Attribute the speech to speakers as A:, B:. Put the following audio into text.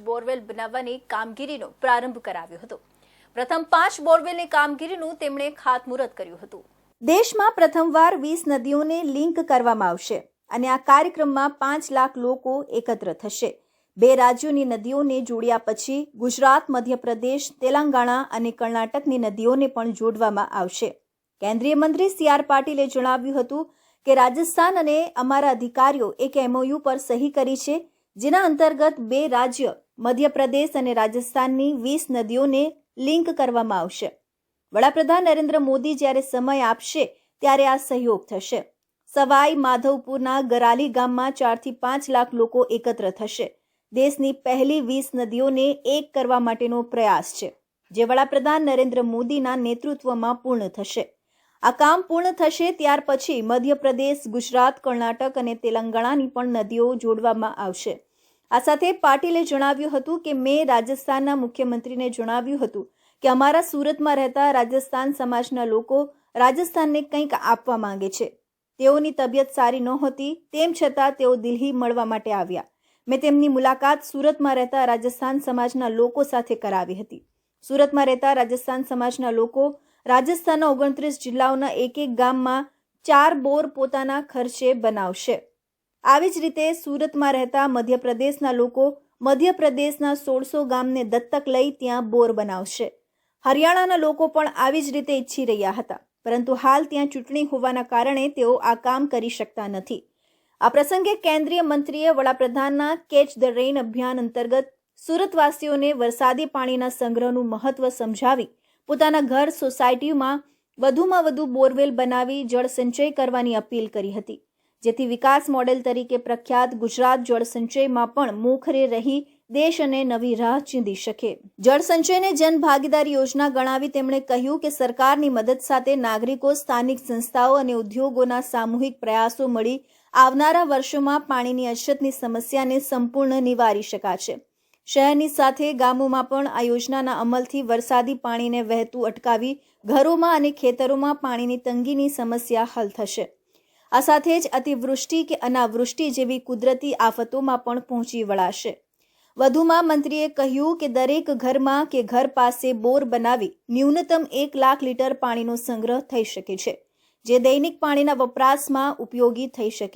A: Borewell બનાવવાની કામગીરીનો પ્રારંભ કરાવ્યો હતો. પ્રથમ પાંચ બોરવેલની કામગીરીનું તેમણે ખાતમુહૂર્ત કર્યું હતું. દેશમાં પ્રથમવાર વીસ નદીઓને લિંક કરવામાં આવશે અને આ કાર્યક્રમમાં પાંચ લાખ લોકો એકત્ર થશે. બે રાજ્યોની નદીઓને જોડ્યા પછી ગુજરાત, મધ્યપ્રદેશ, તેલંગાણા અને કર્ણાટકની નદીઓને પણ જોડવામાં આવશે. કેન્દ્રીય મંત્રી સી આર પાટીલે જણાવ્યું હતું કે રાજસ્થાન અને અમારા અધિકારીઓ એક એમઓયુ પર સહી કરી છે, જેના અંતર્ગત બે રાજ્ય મધ્યપ્રદેશ અને રાજસ્થાનની વીસ નદીઓને લિંક કરવામાં આવશે. વડાપ્રધાન નરેન્દ્ર મોદી જ્યારે સમય આપશે, ત્યારે આ સહયોગ થશે. સવાઈ, માધવપુરના ગરાલી ગામમાં ચારથી પાંચ લાખ લોકો એકત્ર થશે. દેશની પહેલી વીસ નદીઓને એક કરવા માટેનો પ્રયાસ છે, જે વડાપ્રધાન નરેન્દ્ર મોદીના નેતૃત્વમાં પૂર્ણ થશે. આ કામ પૂર્ણ થશે ત્યાર પછી મધ્યપ્રદેશ, ગુજરાત, કર્ણાટક અને તેલંગાણાની પણ નદીઓ જોડવામાં આવશે. આ સાથે પાટીલે જણાવ્યું હતું કે મેં રાજસ્થાનના મુખ્યમંત્રીને જણાવ્યું હતું કે અમારા સુરતમાં રહેતા રાજસ્થાન સમાજના લોકો રાજસ્થાનને કંઈક આપવા માંગે છે. તેઓની તબિયત સારી નહોતી, તેમ છતાં તેઓ દિલ્હી મળવા માટે આવ્યા. મેં તેમની મુલાકાત સુરતમાં રહેતા રાજસ્થાન સમાજના લોકો સાથે કરાવી હતી. સુરતમાં રહેતા રાજસ્થાન સમાજના લોકો રાજસ્થાનના ઓગણત્રીસ જિલ્લાઓના એક એક ગામમાં ચાર બોર પોતાના ખર્ચે બનાવશે. આવી જ રીતે સુરતમાં રહેતા મધ્યપ્રદેશના લોકો મધ્યપ્રદેશના સોળસો ગામને દત્તક લઈ ત્યાં બોર બનાવશે. હરિયાણાના લોકો પણ આવી જ રીતે ઈચ્છી રહ્યા હતા, પરંતુ હાલ ત્યાં ચૂંટણી હોવાના કારણે તેઓ આ કામ કરી શકતા નથી. આ પ્રસંગે કેન્દ્રીય મંત્રીએ વડાપ્રધાનના કેચ ધ રેઇન અભિયાન અંતર્ગત સુરતવાસીઓને વરસાદી પાણીના સંગ્રહનું મહત્વ સમજાવી પોતાના ઘર સોસાયટીમાં વધુમાં વધુ બોરવેલ બનાવી જળ સંચય કરવાની અપીલ કરી હતી. જેથી વિકાસ મોડેલ તરીકે પ્રખ્યાત ગુજરાત જળસંચયમાં પણ મોખરે રહી દેશ અને નવી રાહ ચીંધી શકે. જળસંચયને જન ભાગીદારી યોજના ગણાવી તેમણે કહ્યું કે સરકારની મદદ સાથે નાગરિકો, સ્થાનિક સંસ્થાઓ અને ઉદ્યોગોના સામૂહિક પ્રયાસો મળી આવનારા વર્ષોમાં પાણીની અછતની સમસ્યાને સંપૂર્ણ નિવારી શકાશે. શહેરની સાથે ગામોમાં પણ આ યોજનાના અમલથી વરસાદી પાણીને વહેતું અટકાવી ઘરોમાં અને ખેતરોમાં પાણીની તંગીની સમસ્યા હલ થશે. આ સાથે જ અતિવૃષ્ટિ કે અનાવૃષ્ટિ જેવી કુદરતી આફતોમાં પણ પહોંચી વળાશે. વધુમાં મંત્રીએ કહ્યું કે દરેક ઘરમાં કે ઘર પાસે બોર બનાવી ન્યૂનતમ એક લાખ લીટર પાણીનો સંગ્રહ થઈ શકે છે, જે દૈનિક પાણીના વપરાશમાં ઉપયોગી થઈ શકે